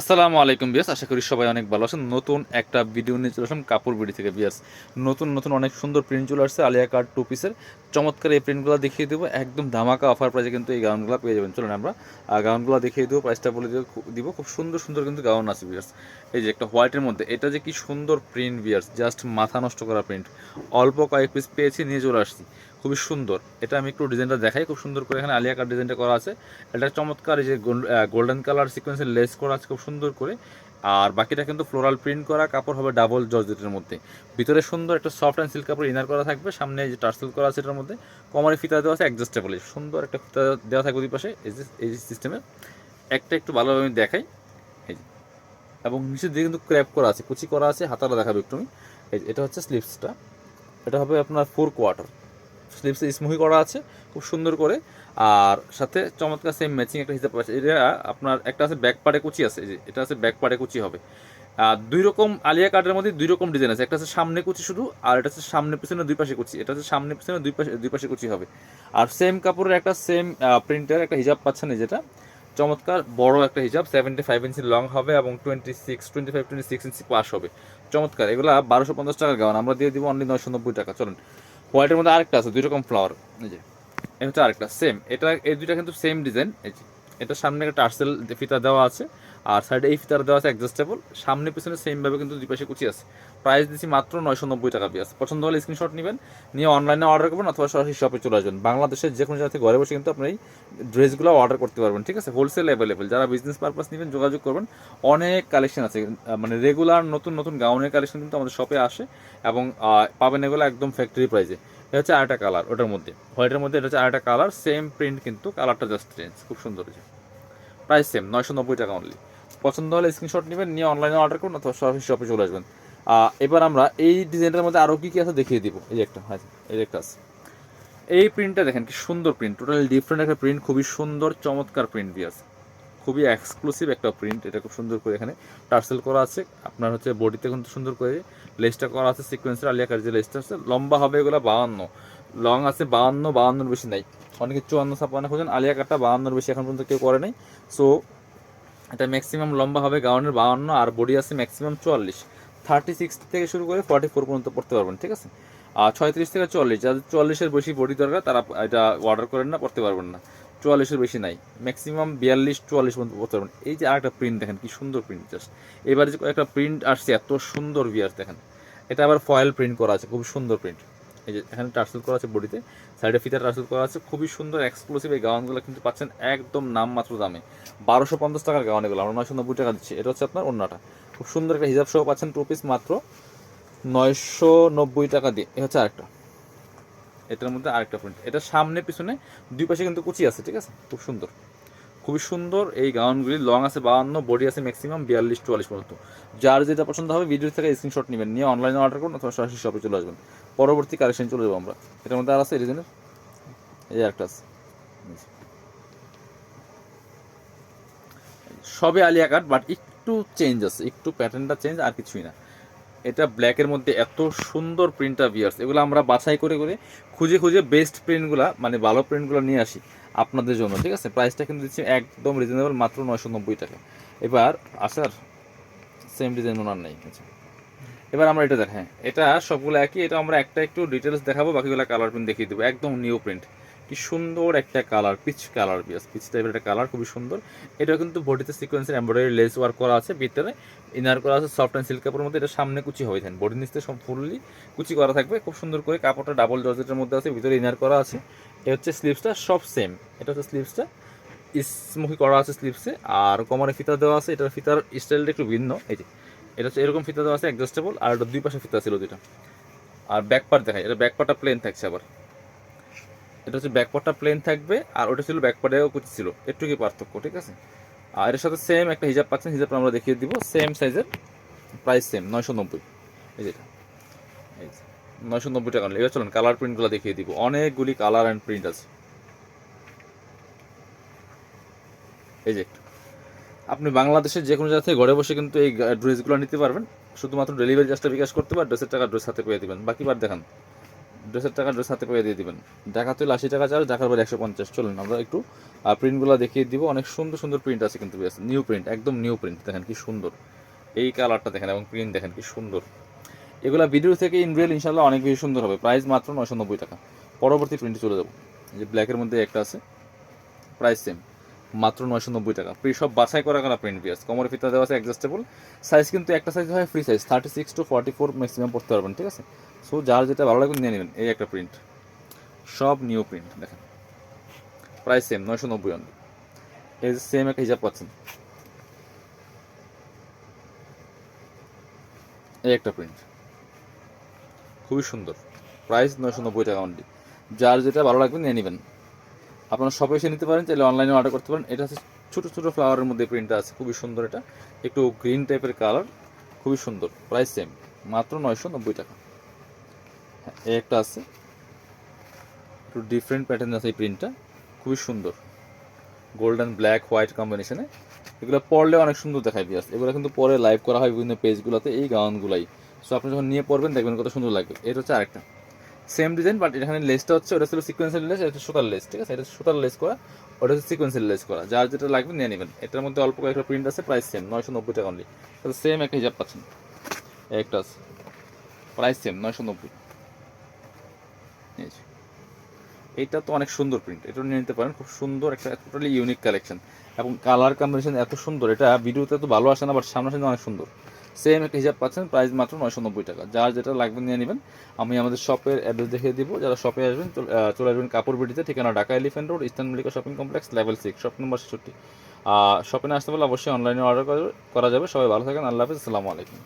আসসালামু আলাইকুম বিয়াস আশা করি সবাই অনেক ভালো আছেন। নতুন একটা ভিডিও নিয়ে চলে আসলাম কাপড় বিড়ি থেকে বিয়াস নতুন নতুন অনেক সুন্দর প্রিন্ট চলে আসছে, আলিয়া কার্ড টু পিসের চমৎকার এই প্রিন্টগুলো দেখিয়ে দেবো। একদম ধামাকা অফার প্রাইসে কিন্তু এই গাউনগুলো পেয়ে যাবেন। চলুন আমরা গাউনগুলো দেখিয়ে দেবো। প্রাইসটা বলে দিব। খুব সুন্দর সুন্দর কিন্তু গাউন আছে বিয়ার্স এই যে একটা হোয়াইটের মধ্যে, এটা যে কি সুন্দর প্রিন্ট বিয়ার্স জাস্ট মাথা নষ্ট করা প্রিন্ট অল্প কয়েক পিস পেয়েছি, নিয়ে চলে আসছি। খুবই সুন্দর। এটা আমি একটু ডিজাইনটা দেখাই, খুব সুন্দর করে এখানে আলিয়া কার্ড ডিজাইনটা করা আছে। এটা চমৎকার এই যে গোল্ডেন কালার সিকোয়েন্সের লেস করা আছে, খুব সুন্দর করে। আর বাকিটা কিন্তু ফ্লোরাল প্রিন্ট করা, কাপড় হবে ডাবল জর্জেটের মধ্যে। ভিতরে সুন্দর একটা সফট অ্যান্ড সিল্ক কাপড় ইনার করা থাকবে, সামনে যে টার্সেল করা আছে এটার মধ্যে। কমারে ফিতা দেওয়া আছে অ্যাডজাস্টেবল সুন্দর একটা ফিতা দেওয়া থাকবে দুই পাশে, এই সিস্টেমে একটা একটু ভালোভাবে আমি দেখাই। এই এবং নিচে দিয়ে কিন্তু ক্র্যাপ করা আছে, কুচি করা আছে, হাতাটা দেখাবে একটু আমি। এটা হচ্ছে স্লিভসটা এটা হবে আপনার ফোর কোয়ার্টার স্লিভসে স্মুহি করা আছে, খুব সুন্দর করে। আর সাথে চমৎকার সেম ম্যাচিং একটা হিসাব আছে এটা আপনার একটা আছে ব্যাক পার্টে কুচি আছে যে এটা আছে ব্যাক পার্টে কুচি হবে। আর দুই রকম আলিয়া কার্ডের মধ্যে দুই রকম ডিজাইন আছে। একটা আছে সামনে কুচি শুধু, আর এটা হচ্ছে সামনে পিছনে দুই পাশে কুচি। এটা হচ্ছে সামনে পিছনে দুই পাশে দুই পাশে কুচি হবে। আর সেম কাপড়ের একটা সেম প্রিন্টের একটা হিজাব পাচ্ছেন যেটা। চমৎকার বড় একটা হিজাব সেভেন্টি ফাইভ ইঞ্চি লং হবে এবং twenty six twenty five twenty six ইঞ্চি পাস হবে। চমৎকার, এগুলা বারোশো পঞ্চাশ টাকার গাওয়ান আমরা দিয়ে দিব অনলি নয়শো নব্বই টাকা। চলুন। হোয়াইটের মধ্যে আরেকটা আছে, দুই রকম ফ্লাওয়ার এই যে। এটা হচ্ছে আরেকটা সেম এটা, এই দুইটা কিন্তু সেম ডিজাইন এই যে। এটা সামনে একটা টার্সেল ফিতা দেওয়া আছে, আর সাইডে এই ফিতার দেওয়া আছে অ্যাডজাস্টেবল সামনে পিছনে সেমভাবে কিন্তু দুই পাশে কুচি আছে। প্রাইস দিচ্ছি মাত্র নয়শো নব্বই টাকা পিস পছন্দ হলে স্ক্রিনশট নেবেন, নিয়ে অনলাইনে অর্ডার করবেন অথবা সরাসরি শপে চলে আসবেন। বাংলাদেশের যে কোনো জায়গা ঘরে বসে কিন্তু আপনি এই ড্রেসগুলো অর্ডার করতে পারবেন, ঠিক আছে? হোলসেল অ্যাভেলেবেল যারা বিজনেস পারপাস নেবেন, যোগাযোগ করবেন। অনেক কালেকশন আছে। মানে রেগুলার নতুন নতুন গাউনের কালেকশন কিন্তু আমাদের শপে আসে এবং পাবেন এগুলো একদম ফ্যাক্টরি প্রাইসে এটা হচ্ছে আরেকটা কালার ওটার মধ্যে। হোয়াইটের মধ্যে এটা হচ্ছে আরেকটা কালার সেম প্রিন্ট কিন্তু কালারটা জাস্ট চেঞ্জ খুব সুন্দর হয়েছে। প্রাইস সেম নয়শো নব্বই টাকা অনলি পছন্দ হলে স্ক্রিনশট নেবেন, নিয়ে অনলাইনে অর্ডার করুন, অথবা সরাসরি শপে চলে আসবেন। এবার আমরা এই ডিজাইনটার মধ্যে আরও কী কী আছে দেখিয়ে দিব। এই একটা হ্যাঁ এই একটা আছে। এই প্রিন্টটা দেখেন, কি সুন্দর প্রিন্ট টোটালি ডিফারেন্ট একটা প্রিন্ট খুবই সুন্দর, চমৎকার প্রিন্ট দিয়ে আছে। খুবই এক্সক্লুসিভ একটা প্রিন্ট এটা খুব সুন্দর করে এখানে টার্সেল করা আছে। আপনার হচ্ছে বডিতে কিন্তু সুন্দর করে লেসটা করা আছে সিকোয়েন্সের আলিয়াকার যে লেসটা আছে, লম্বা হবে এগুলো বাহান্ন। লং আছে বাহান্ন, বাহান্নর বেশি নাই। অনেকে চুয়ান্ন, ছাপ্পান্ন খোঁজেন আলিয়া কাটটা বাহান্নর বেশি এখন পর্যন্ত কেউ করে নাই। সো এটা ম্যাক্সিমাম লম্বা হবে গাউনের বাহান্ন, আর বডি আছে ম্যাক্সিমাম চুয়াল্লিশ। থার্টি সিক্স থেকে শুরু করে ফর্টি ফোর পর্যন্ত পড়তে পারবেন, ঠিক আছে? আর ছয়ত্রিশ থেকে চল্লিশ যাদের চল্লিশের বেশি বডি দরকার, তারা এটা অর্ডার করেন না, পড়তে পারবেন না। চুয়াল্লিশের বেশি নাই। ম্যাক্সিমাম বিয়াল্লিশ, চুয়াল্লিশ পর্যন্ত পড়তে পারবেন এই যে আরেকটা প্রিন্ট দেখেন, কি সুন্দর প্রিন্ট জাস্ট এবার যে একটা প্রিন্ট আসছে, এত সুন্দর বিয়ার দেখেন। এটা আবার ফয়েল প্রিন্ট করা আছে খুব সুন্দর প্রিন্ট এই যে এখানে টার্সেল করা আছে বডিতে সাইডে ফিতার টার্সেল করা আছে, খুবই সুন্দর এক্সক্লুসিভ এই গাউনগুলো কিন্তু পাচ্ছেন একদম নামমাত্র দামে। বারোশো পঞ্চাশ টাকার গাউন এগুলো, আমরা নয়শো নব্বই টাকা দিচ্ছি। এটা হচ্ছে আপনার অন্যটা খুব সুন্দর একটা হিসাব সহ পাচ্ছেন টু পিস মাত্র নয়শো নব্বই টাকা দিয়ে। হচ্ছে আরেকটা। এটার মধ্যে আরেকটা প্রিন্ট এটা সামনে, পিছনে, দুই পাশে কিন্তু কুচি আছে, ঠিক আছে? খুব সুন্দর। খুবই সুন্দর এই গাউনগুলি। লং আছে বাহান্ন বডি আছে ম্যাক্সিমাম বিয়াল্লিশ, চুয়াল্লিশ পর্যন্ত। যার যেটা পছন্দ হবে ভিডিও থেকে স্ক্রিনশট নেবেন। নিয়ে অনলাইনে অর্ডার করুন অথবা সরাসরি শপে চলে আসবেন। পরবর্তী কালেকশন চলে যাব আমরা। এটার মধ্যে আর আছে রিজনের এই একটা আছে। সবে আলিয়া কাট বাট একটু চেঞ্জ আছে। একটু প্যাটার্নটা চেঞ্জ আর কিছুই না। এটা ব্ল্যাকের মধ্যে এত সুন্দর প্রিন্টটা বিয়ার্স এগুলো আমরা বাছাই করে করে খুঁজে খুঁজে বেস্ট প্রিন্টগুলো মানে ভালো প্রিন্টগুলো নিয়ে আসি আপনাদের জন্য, ঠিক আছে? প্রাইসটা কিন্তু দিচ্ছি একদম রিজনেবল মাত্র নয়শো নব্বই টাকা। এবার আসার সেম ডিজাইন ওনার নেই আচ্ছা এবার আমরা এটা দেখাই এটা সবগুলো একই, এটা আমরা একটা একটু ডিটেলস দেখাবো, বাকিগুলো কালার প্রিন্ট দেখিয়ে দেবো। একদম নিউ প্রিন্ট কি সুন্দর একটা কালার পিচ কালার বিয়াস পিচ টাইপের একটা কালার খুবই সুন্দর। এটা কিন্তু বডিতে সিকোয়েন্সের এমব্রয়ডারি লেস ওয়ার্ক করা আছে, ভিতরে ইনার করা আছে সফট অ্যান্ড সিল্ক কাপড়ের মধ্যে, এটা সামনে কুচি হয়ে থাকেন বডির নিচে সব ফুললি কুচি করা থাকবে, খুব সুন্দর করে কাপড়টা ডাবল জর্জেটের মধ্যে আছে, ভিতরে ইনার করা আছে। এটা হচ্ছে স্লিভসটা সব সেম এটা হচ্ছে স্লিভসটা ইসমুখী করা আছে স্লিভসে আর কোমরে ফিতা দেওয়া আছে, এটার ফিতার স্টাইলটা একটু ভিন্ন, এই যে। এটা হচ্ছে এরকম ফিতা দেওয়া আছে অ্যাডজাস্টেবল আর এটা দুই পাশে ফিতা ছিল দুইটা। আর ব্যাক পার্ট দেখায় এটা ব্যাক পার্টটা প্লেন থাকছে আবার। এটা হচ্ছে ব্যাক পার্টটা প্লেন থাকবে, আর ওটা ছিল ব্যাক পার্টেও কুচি ছিল। একটু কি পার্থক্য, ঠিক আছে? আর এর সাথে সেম একটা হিজাব পাচ্ছেন হিজাবটা আমরা দেখিয়ে দিব। সেম সাইজের প্রাইস সেম নয়শো নব্বই। এই যেটা এই নয়শো নব্বই টাকা এবার চলুন কালার প্রিন্টগুলো দেখিয়ে দিব। অনেকগুলি কালার অ্যান্ড প্রিন্ট আছে। এই যে আপনি বাংলাদেশের যে কোনো জায়গা থেকে ঘরে বসে কিন্তু এই ড্রেসগুলো নিতে পারবেন। শুধুমাত্র ডেলিভারি চার্জটা বিকাশ করতে পার ড্রেসের টাকা ড্রেস হাতে পেয়ে দিবেন। বাকি বার দেখান। ড্রেসের টাকা ড্রেস হাতে পেয়ে দিয়ে দিবেন। ঢাকা তুলে আশি টাকা চার্জ ঢাকার বাইরে একশো পঞ্চাশ। চলুন আমরা একটু প্রিন্টগুলো দেখিয়ে দিব। অনেক সুন্দর সুন্দর প্রিন্ট আছে কিন্তু নিউ প্রিন্ট একদম নিউ প্রিন্ট দেখেন কি সুন্দর। এই কালারটা দেখেন এবং প্রিন্ট দেখেন কি সুন্দর। এগুলো ভিডিও থেকে ইন রিয়েল ইনশাল্লাহ অনেক বেশি সুন্দর হবে। প্রাইস মাত্র নয়শো নব্বই টাকা। পরবর্তী প্রিন্টে চলে যাব। যে ব্ল্যাকের মধ্যে একটা আছে। প্রাইস সেম মাত্র নয়শো নব্বই টাকা। প্রি সব বাছাই করা করা প্রিন্ট বিয়াস কমর ফিতা দেওয়া আছে অ্যাডজাস্টেবল সাইজ কিন্তু একটা সাইজ হয় free size thirty six to forty four maximum পড়তে পারবেন, ঠিক আছে? সো যার যেটা ভালো লাগবে নিয়ে নেবেন, এই একটা প্রিন্ট সব নিউ প্রিন্ট দেখেন। প্রাইস সেম নয়শো নব্বই অনলি এই সেম একটা হিসাব পাচ্ছেন। এই একটা প্রিন্ট খুবই সুন্দর। প্রাইস নয়শো নব্বই টাকা অনলি যার যেটা ভালো লাগবে নিয়ে নেবেন। আপনারা শপে এসে নিতে পারেন, চাইলে অনলাইনে অর্ডার করতে পারেন। এটা হচ্ছে ছোটো ছোটো ফ্লাওয়ারের মধ্যে প্রিন্টটা আছে, খুবই সুন্দর এটা। একটু গ্রিন টাইপের কালার খুবই সুন্দর প্রাইস সেম মাত্র নয়শো নব্বই টাকা। হ্যাঁ এই একটা আছে। একটু ডিফারেন্ট প্যাটার্ন আছে এই প্রিন্টটা খুবই সুন্দর। গোল্ডেন ব্ল্যাক হোয়াইট কম্বিনেশনে এগুলো পরলে অনেক সুন্দর দেখায় বিয়াস এগুলো কিন্তু পরে লাইভ করা হয় বিভিন্ন পেজগুলোতে এই গাউনগুলাই। সো আপনি যখন নিয়ে পড়বেন দেখবেন কত সুন্দর লাগবে। এটা হচ্ছে আরেকটা। সেম ডিজাইন বাট এখানে লেসটা হচ্ছে, ওটা ছিল সিকোয়েন্সের লেস এটা সুতার লেস ঠিক আছে? এটা সুতার লেস করা, ওটা হচ্ছে সিকোয়েন্সের লেস করা। যার যেটা লাগবে নিয়ে নেবেন। এটার মধ্যে অল্প কয়েকটা প্রিন্ট আছে প্রাইস সেম নয়শো নব্বই টাকা অনলি তাহলে সেম একটা হিজাব পাচ্ছেন। একটা আছে। প্রাইস সেম নয়শো নব্বই। এইটা তো অনেক সুন্দর প্রিন্ট এটা নিয়ে নিতে পারেন। খুব সুন্দর একটা টোটালি ইউনিক কালেকশন এবং কালার কম্বিনেশন এত সুন্দর। এটা ভিডিওতে তো ভালো আসে না বাট সামনাসামনি অনেক সুন্দর। সেম একটা হিসাব পাচ্ছেন প্রাইস মাত্র নয়শো নব্বই টাকা। যার যেটা লাগবে নিয়ে নেবেন। আমি আমাদের শপের অ্যাড্রেস দেখে দিব। যারা শপে আসবেন, চলে আসবেন কাপড় বিটিতে, ঠিকানা Dhaka Elephant Road Eastern Mallika Shopping Complex level six shop number ছেষট্টি। শপে আসতে পারলে অবশ্যই অনলাইনে অর্ডার করা যাবে। সবাই ভালো থাকেন। আল্লাহ হাফিজ। আসসালামু আলাইকুম।